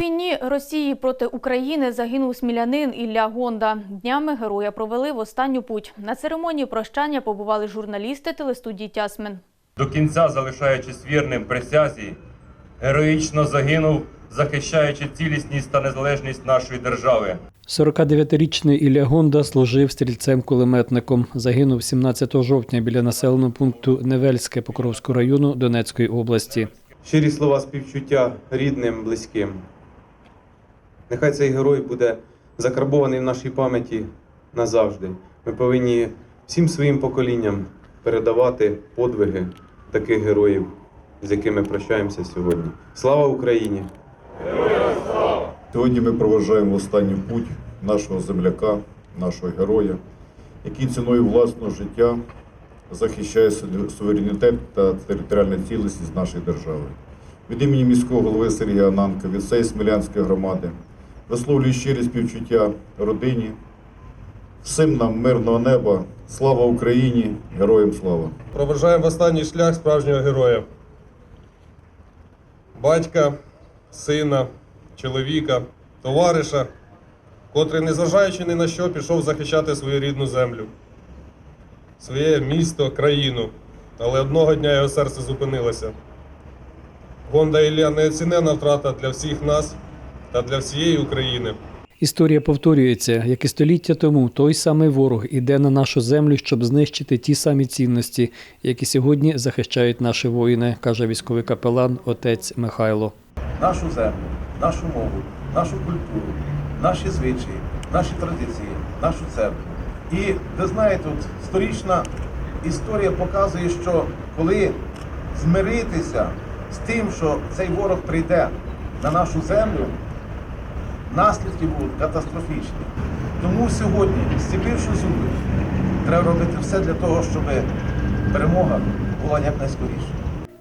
війні Росії проти України загинув смілянин Ілля Гонда. Днями героя провели в останню путь. На церемонії прощання побували журналісти телестудії Тясмен. до кінця залишаючись вірним присязі, героїчно загинув, захищаючи цілісність та незалежність нашої держави. 49-річний Ілля Гонда служив стрільцем-кулеметником. Загинув 17 жовтня біля населеного пункту Невельське Покровського району Донецької області. Щирі слова співчуття рідним, близьким. Нехай цей герой буде закарбований в нашій пам'яті назавжди. Ми повинні всім своїм поколінням передавати подвиги таких героїв, з якими прощаємося сьогодні. Слава Україні! Сьогодні ми проважаємо останній путь нашого земляка, нашого героя, який ціною власного життя захищає суверенітет та територіальну цілісність нашої держави. Від імені міського голови Сергія Ананка, від всієї Смілянської громади висловлюю щирі співчуття родині, всім нам мирного неба, слава Україні, героям слава! Проважаємо в останній шлях справжнього героя. Батька, сина, чоловіка, товариша, котрий, незважаючи ні на що, пішов захищати свою рідну землю, своє місто, країну. Але одного дня його серце зупинилося. Гонда Ілля неоцінена втрата для всіх нас та для всієї України. Історія повторюється, як і століття тому той самий ворог іде на нашу землю, щоб знищити ті самі цінності, які сьогодні захищають наші воїни, каже військовий капелан отець Михайло. нашу землю, нашу мову, нашу культуру, наші звичаї, наші традиції, нашу церкву. І ви знаєте, от сторічна історія показує, що коли змиритися з тим, що цей ворог прийде на наслідки землю, наслідки будуть катастрофічні. Тому сьогодні, зціпивши зуби, треба робити все для того, щоб перемога була якнайскоріше.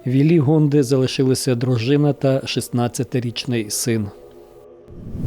Вілі Гонди залишилися дружина та 16-річний син.